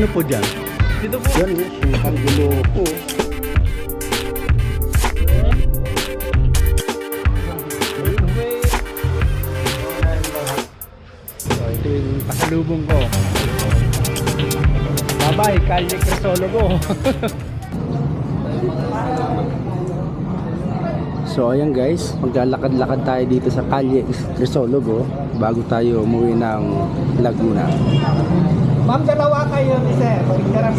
Magkano po dyan? Dito po. Yan oh, sungkang guloko. So, ito yung pasalubong ko. Bye-bye, Kalye Crisologo. so, ayan guys, maglalakad-lakad tayo dito sa Kalye Crisologo bago tayo umuwi ng Laguna. Ma'am, dalawa kayo ni Sir. Pagkarang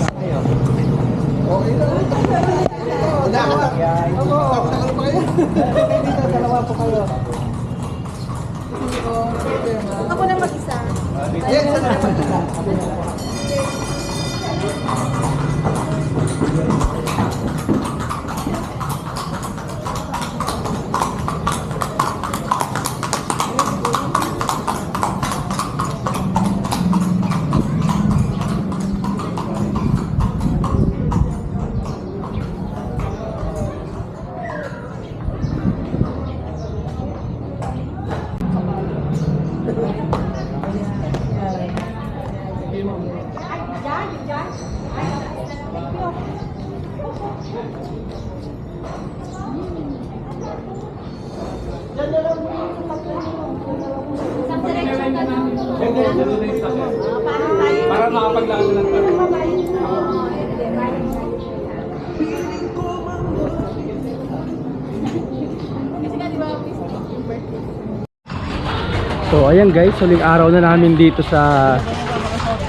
So ayan guys, huling araw na namin dito sa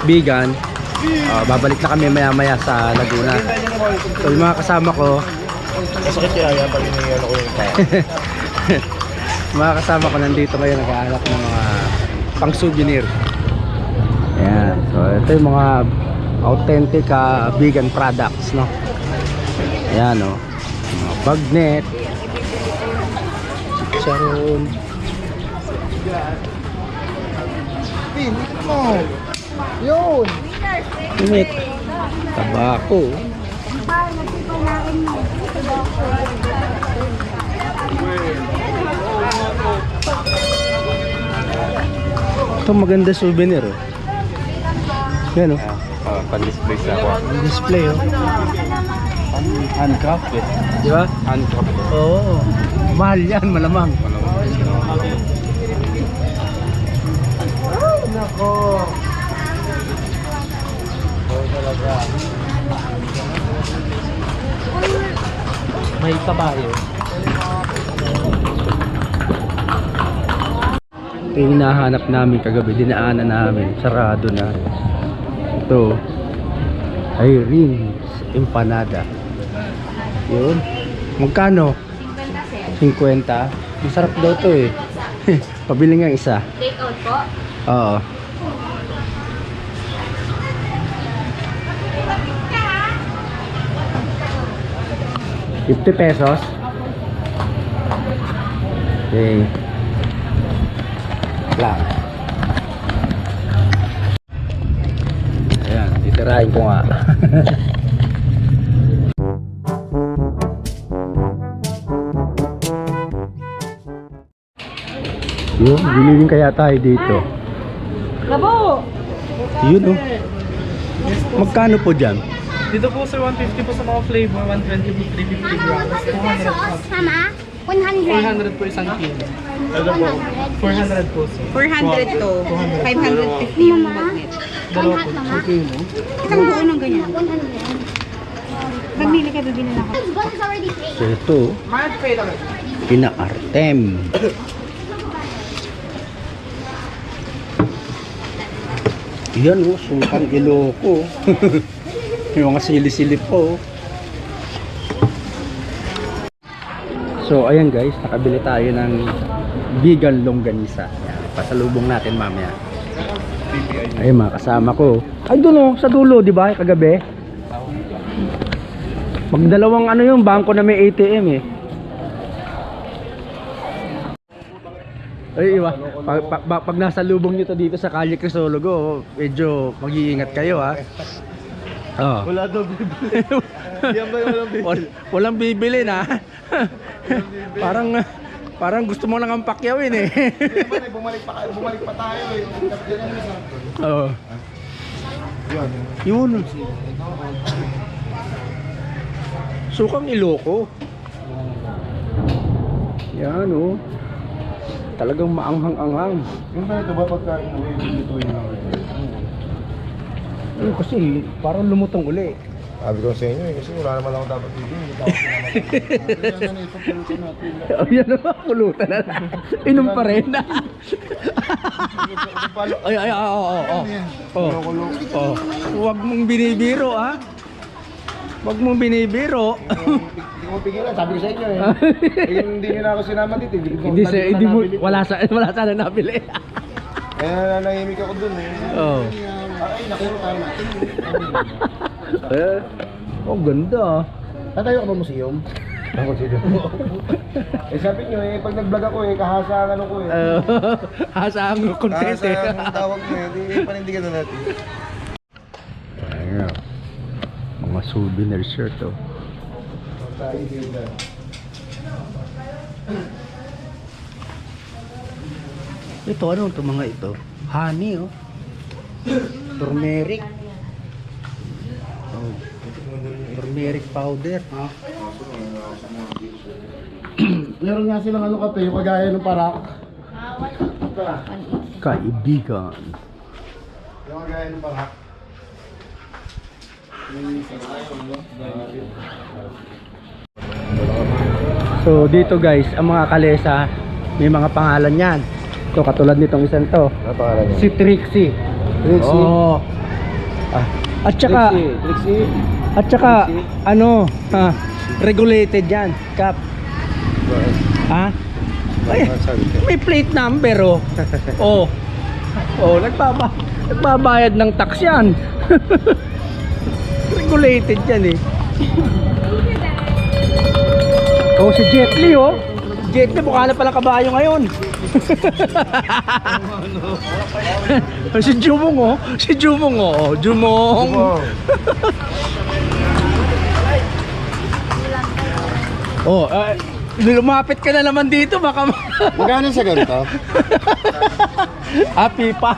Bigan. Ah, babalik na kami maya maya sa Laguna. So yung mga kasama ko, Masakit kaya yan pag iniyan ko yung kaya. mga kasama ko nandito ngayon nag-aalak ng mga pang souvenir. Ayan. So ito yung mga authentic ah, vegan products, no? Ayan, no? Mga bagnet, chicharon, Pin, mo. Yun. init, tabako. Ito maganda souvenir, oh. Yan, oh. Ah, pan-display sa ako. Display, oh. Handcraft eh. Di ba? Handcraft. Oo. Mahal yan, malamang. Nako. Oh, talaga. May kabayo. Ito yung hinahanap namin kagabi, dinaanan namin, sarado na. Ito, Irene's Empanada. Yun. Magkano? 50. Masarap daw to eh. Pabili nga isa. Take out po. Oo. Fifty pesos. Okay. Lang. Ayan, titirahin ko nga. Yun, bililin kaya tayo dito. Labo! Yun oh. Magkano po dyan? Dito po sir, 150 po sa mga flavor, 120 po, 350 grams, 200 po. Sama? 100. 400 po isang kilo. Ano po? 400 po sir. 400 to. 550 yung magnet. Dalawa po. Isang buo ng ganyan. 100. Pagmili ka, bibili na ako. So ito, kina Artem. Yan oh, sungkang iloko. Yung mga sili-sili po. oh. So ayan guys, nakabili tayo ng vegan longganisa. Yan, pasalubong natin mamaya. Ayun mga kasama ko. Ay doon oh, sa dulo, di ba? Kagabi. Magdalawang ano yung bangko na may ATM eh. Ay, iwa. Pag, pag, pag, pag nasa lubong nyo to dito sa Kalye Crisologo, medyo mag-iingat kayo ha. Oh. Wala daw bibili. Yan ba yung walang bibili? Wal, walang bibili na. Parang Parang gusto mo lang ang pakyawin eh. bumalik pa, bumalik pa tayo eh. Oo. Yun. Yun. Sukang iloko. Yan oh. Talagang maanghang-anghang. Yung ba ito ba pagka inuwi, lutuin lang ito? Ano kasi parang lumutong uli. Sabi ko sa inyo eh, kasi wala naman ako dapat dito. Hindi ako natin. Oh, yan naman, pulutan na. Inom pa rin. ay, ay, oo, oo, oo. Oh. Oh. Huwag mong binibiro, ha? Huwag mong binibiro. Ko pigilan, sabi ko sa inyo eh. Eh, hindi nyo na ako sinama dito. Hindi, ko- hindi sa, hindi mo, wala sa, wala sana nabili. Kaya nahimik ako dun eh. oh. Ay, nakuro tayo natin. Eh, oh, ganda ah. Tatayo ka ba museum? Ang museum. eh sabi nyo eh, pag nag-vlog ako eh, kahasa ang ano ko eh. Uh, hasang content Kahasa eh. ang tawag mo eh, di panindigan na natin. Ayan. Mga souvenir shirt oh. Tayo dito. Ito ano to mga ito? Honey oh. Turmeric. Oh. Turmeric powder. Ha? Meron nga silang ano kape, yung kagaya ng parak. Kaibigan. Yung kagaya ng parak. So dito guys, ang mga kalesa may mga pangalan yan. Ito katulad nitong isang to. Ano pangalan niya? Si Trixie. Trixie. Oo. Ah. At saka Trixie. Trixie. at saka Trixie. ano, ha, regulated yan, cap. Ha? Ko? may plate number oh. oh. Oh, nagbaba nagbabayad ng tax yan. regulated yan eh. Oh, si Jet Li oh. Jet Li, mukha na palang kabayo ngayon. si Jumong oh. Si Jumong oh. Jumong. Oh, eh, lumapit ka na naman dito baka ma- Magkano sa ganito? ah, pipa.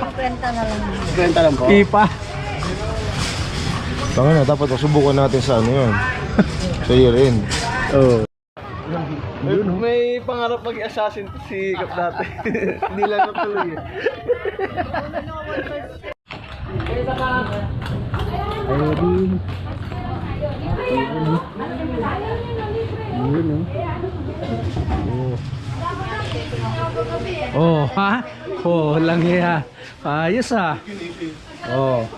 Benta lang po. Pipa. Tanga na, dapat subukan natin sa ano yun. sa year end. Oh. May pangarap mag-assassin si Kap dati. Hindi lang natuloy. Ayun. Ayun oh. Oh. Oh, ha? Oh, lang ya. Ayos ah. Oh.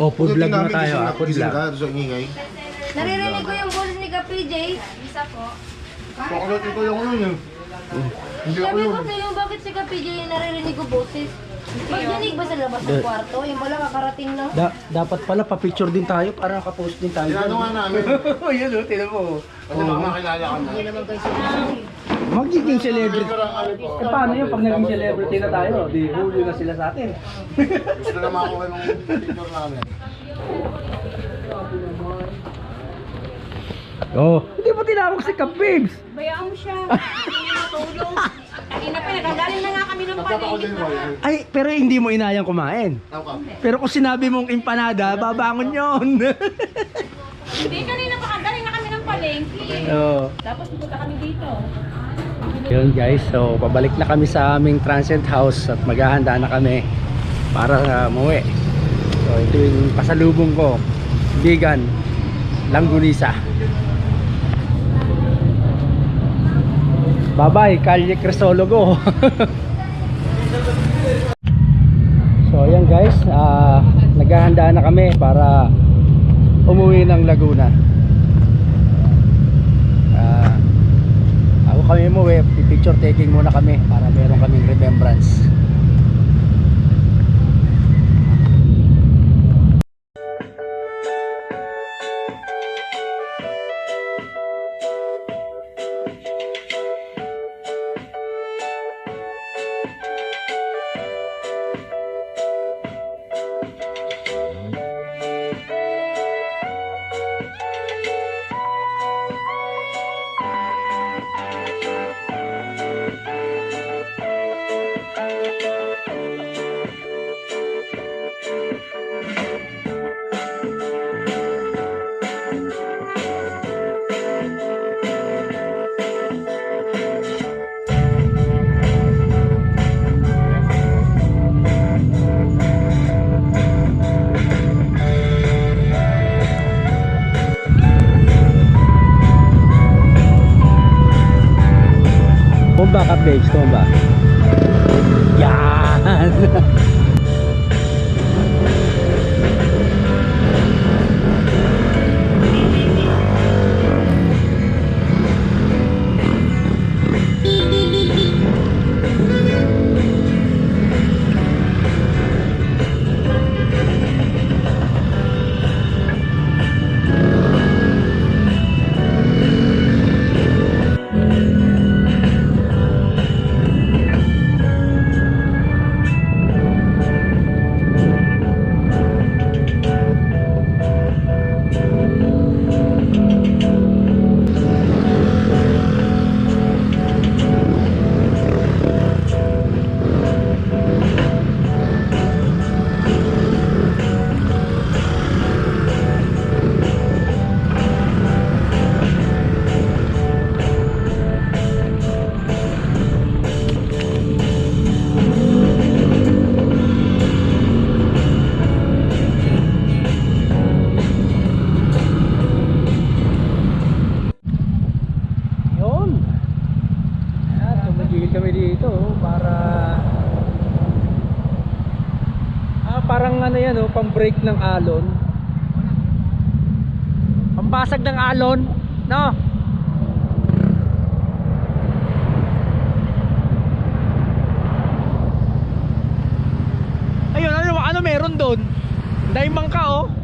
Oh, food vlog na tayo. Food vlog. Naririnig ko yung boses Ka PJ. Isa po. Pakulot ito yung ano yun. Hindi ako Sabi yun. ko sa'yo, bakit si Ka PJ yung naririnig ko boses? Magdinig ba sa labas ng kwarto? Yung pala kakarating lang. Da- dapat pala pa-picture din tayo para naka-post din tayo. Ano nga namin? oh, yun oh, tinan mo. Kasi baka makilala ka na. Hindi naman kayo sinasabi. Magiging celebrity. Eh, paano yun pag naging celebrity na tayo? Di hulyo na sila sa atin. Gusto na makuha ng picture namin. Oh, hindi mo tinawag si Cap Babes. Bayaan mo siya. Hindi niya matulog. Kanina pa, nagagaling na nga kami ng nga. Ay, pero hindi mo inayang kumain. Pero kung sinabi mong empanada, babangon yon. Hindi, kanina pa, galing na kami ng palengke. oh. Tapos pupunta kami dito. Yun guys, so pabalik na kami sa aming transient house at maghahanda na kami para uh, umuwi. So ito yung pasalubong ko. Vegan Langgunisa. Bye-bye, Kalye Crisologo. so ayan guys, ah naghahanda na kami para umuwi ng Laguna. Ah ako kami eh, picture taking muna kami para meron kaming remembrance. Tumba ka, babes. Tumba. Yan. parang ano yan oh, pang break ng alon. Pambasag ng alon, no? Ayun, ano ano meron doon? Daimang ka oh.